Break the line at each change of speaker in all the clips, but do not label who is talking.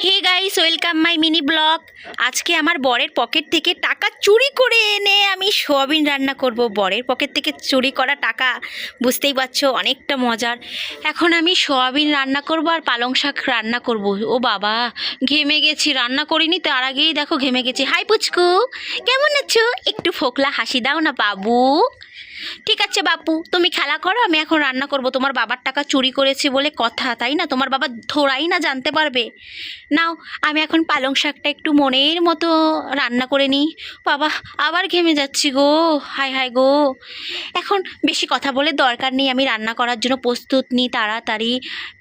Hey guys, welcome my mini blog. আজকে আমার বরের পকেট থেকে টাকা চুরি করে এনে আমি সোয়াবিন রান্না করব। বরের পকেট থেকে চুরি করা টাকা, বুঝতেই পারছ, অনেকটা মজার। এখন আমি সোয়াবিন রান্না করব আর পালং শাক রান্না করব। ও বাবা, ঘেমে গেছি, রান্না করিনি তার আগেই দেখো ঘেমে গেছি। হাই পুচকু, কেমন আছো? একটু ফোকলা হাসি দাও না বাবু। ঠিক আছে বাপু, তুমি খেলা করো, আমি এখন রান্না করব। তোমার বাবার টাকা চুরি করেছি বলে কথা, তাই না? তোমার বাবা থোড়াই না জানতে পারবে। নাও, আমি এখন পালং শাকটা একটু মনের মতো রান্না করে নিই। বাবা, আবার ঘেমে যাচ্ছি গো। হাই হাই গো। এখন বেশি কথা বলে দরকার নেই, আমি রান্না করার জন্য প্রস্তুত নিই তাড়াতাড়ি।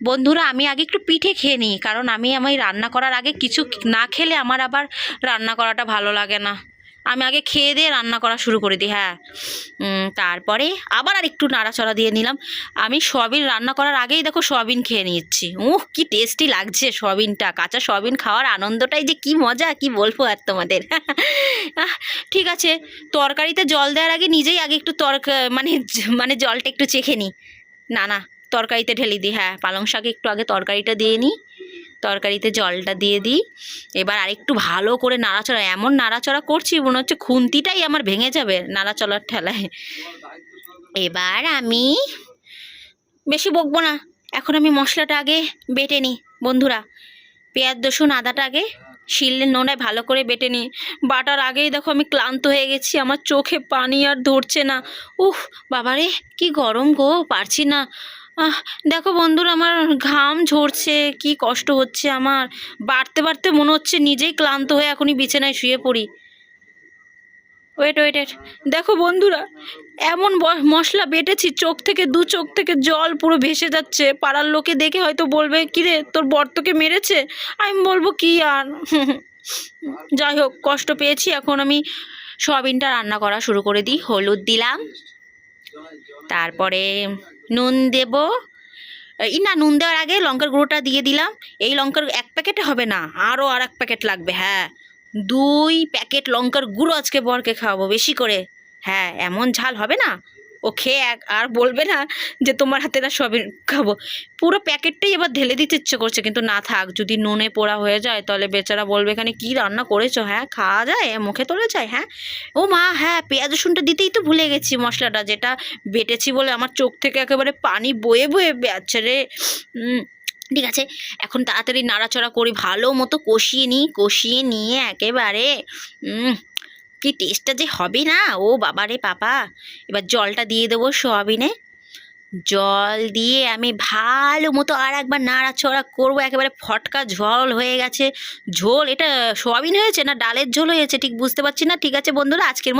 বন্ধুরা, আমি আগে একটু পিঠে খেয়ে নিই, কারণ আমি আমি রান্না করার আগে কিছু না খেলে আমার আবার রান্না করাটা ভালো লাগে না। আমি আগে খেয়ে দিয়ে রান্না করা শুরু করে দিই হ্যাঁ। তারপরে আবার আর একটু নাড়াচড়া দিয়ে নিলাম। আমি সয়াবিন রান্না করার আগেই দেখো সয়াবিন খেয়ে নিচ্ছি। উহ, কি টেস্টি লাগছে সয়াবিনটা। কাঁচা সয়াবিন খাওয়ার আনন্দটাই যে কি মজা, কি বলব আর তোমাদের। ঠিক আছে, তরকারিতে জল দেওয়ার আগে নিজেই আগে একটু তরকা মানে মানে জলটা একটু চেখে নিই। না না, তরকারিতে ঢেলে দিই হ্যাঁ। পালং শাকে একটু আগে তরকারিটা দিয়ে নিই। তরকারিতে জলটা দিয়ে দিই। এবার আরেকটু ভালো করে নাড়াচড়া, এমন নাড়াচড়া করছি মনে হচ্ছে খুন্তিটাই আমার ভেঙে যাবে নাড়াচড়ার ঠেলায়। এবার আমি বেশি বকবো না, এখন আমি মশলাটা আগে বেটে নিই বন্ধুরা। পেঁয়াজ, রসুন, আদাটা আগে শিললে নোনায় ভালো করে বেটে নিই। বাটার আগেই দেখো আমি ক্লান্ত হয়ে গেছি, আমার চোখে পানি আর ধরছে না। উফ, বাবারে, কি গরম গো, পারছি না। আহ, দেখো বন্ধুরা, আমার ঘাম ঝরছে, কি কষ্ট হচ্ছে আমার। বাড়তে বাড়তে মনে হচ্ছে নিজেই ক্লান্ত হয়ে এখনই বিছানায় শুয়ে পড়ি। ওয়েট ওয়েট ওয়েট দেখো বন্ধুরা, এমন মশলা বেটেছি, চোখ থেকে, দু চোখ থেকে জল পুরো ভেসে যাচ্ছে। পাড়ার লোকে দেখে হয়তো বলবে, কিরে, তোর বর তোকে মেরেছে? আমি বলব, কি আর? যাই হোক, কষ্ট পেয়েছি, এখন আমি সয়াবিনটা রান্না করা শুরু করে দিই। হলুদ দিলাম। তারপরে নুন দেব। এই না, নুন দেওয়ার আগে লঙ্কার গুঁড়োটা দিয়ে দিলাম। এই লঙ্কার এক প্যাকেটে হবে না, আরও আর এক প্যাকেট লাগবে হ্যাঁ। দুই প্যাকেট লঙ্কার গুঁড়ো আজকে বরকে খাওয়াবো, বেশি করে। হ্যাঁ এমন ঝাল হবে না? ও খেয়ে এক আর বলবে না যে তোমার হাতে না সবই খাব। পুরো প্যাকেটটাই এবার ঢেলে দিতে ইচ্ছে করছে, কিন্তু না থাক, যদি নুনে পোড়া হয়ে যায়, তাহলে বেচারা বলবে, এখানে কী রান্না করেছ? হ্যাঁ খাওয়া যায়, মুখে তোলা যায় হ্যাঁ। ও মা হ্যাঁ পেঁয়াজ রসুনটা দিতেই তো ভুলে গেছি মশলাটা, যেটা বেটেছি বলে আমার চোখ থেকে একেবারে পানি বয়ে বয়ে বেড়াচ্ছে রে। ঠিক আছে, এখন তাড়াতাড়ি নাড়াচড়া করি, ভালো মতো কষিয়ে নিই, কষিয়ে নিয়ে একেবারে কি টেস্টটা যে হবে না? ও বাবা রে পাপা। এবার জলটা দিয়ে দেবো সোয়াবিনে। জল দিয়ে আমি ভালো মতো আর একবার নাড়াচড়া করব। একেবারে ফটকা ঝোল হয়ে গেছে। ঝোল, এটা সোয়াবিন হয়েছে না ডালের ঝোল হয়েছে? ঠিক বুঝতে পারছি না। ঠিক আছে বন্ধুরা, আজকের